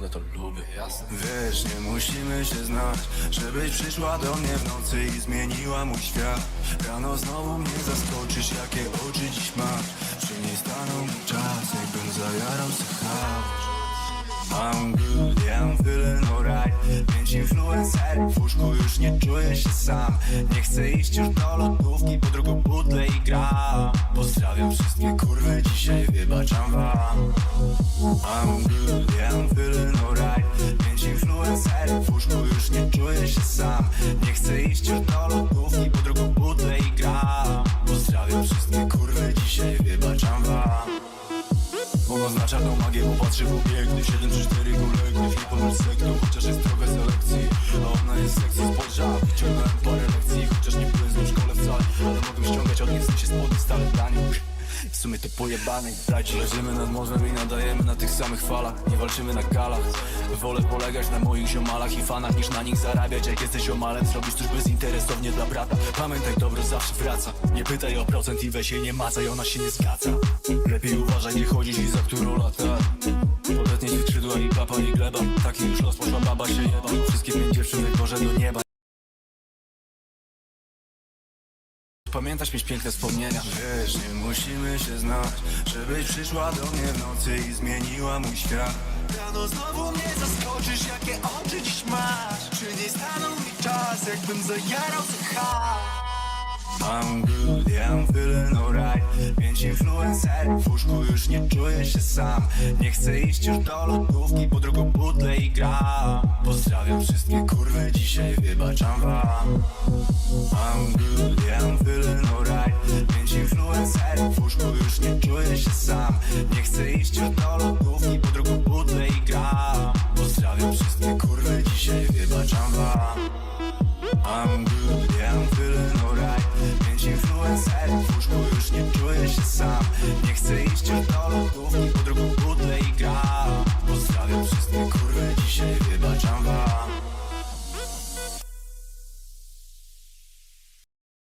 to lubię, jasne. Wiesz, nie musimy się znać Żebyś przyszła do mnie w nocy i zmieniła mój świat. Rano znowu mnie zaskoczysz, jakie oczy dziś masz. Przy niej stanął mi czas, jakbym zajarał I'm influencerów w łóżku, już nie czuję się sam. Nie chcę iść już do lodówki, po drugą butlę i gra Pozdrawiam wszystkie kurwy, dzisiaj wybaczam wam. I'm good, yeah, I'm feeling alright Pięć influencerów w łóżku, już nie czuję się sam. Nie chcę iść już do lodówki, po drugą butlę i gra Pozdrawiam wszystkie kurwy, dzisiaj wybaczam wam. Ona zna czarną magię, bo patrzy w obiekty 7 czy 4 kolegów, sumie to Leżymy nad morzem i nadajemy na tych samych falach. Nie walczymy na galach. Wolę polegać na moich ziomalach i fanach Niż na nich zarabiać. Jak jesteś ziomalem zrobisz coś bezinteresownie dla brata. Pamiętaj dobro zawsze wraca. Nie pytaj o procent i weź jej nie macaj Ona się nie zgadza. Lepiej uważaj nie chodzić i za którą lata Podetnie ci skrzydła i papa i gleba. Taki już los poszła baba się jeba. Wszystkie pięć dziewczyn wyborze do nieba Pamiętasz mieć piękne wspomnienia? Wiesz, nie musimy się znać Żebyś przyszła do mnie w nocy i zmieniła mój świat. Rano znowu mnie zaskoczysz, jakie oczy dziś masz. Przy niej stanął mi czas, jakbym zajarał sycha I'm good, yeah, I'm feeling alright Pięć influencerów w łóżku, już nie czuję się sam. Nie chcę iść już do lodówki, po drugą butlę i gra Pozdrawiam wszystkie kurwy, dzisiaj wybaczam wam. I'm good, yeah, I'm feeling alright Pięć influencerów w łóżku, już nie czuję się sam. Nie chcę iść już do lodówki, po drugą butlę i gra Pozdrawiam wszystkie kurwy, dzisiaj wybaczam wam. I'm good, influencerów w łóżku, już nie czuję się sam. Nie chcę iść już do lodówki, po drugą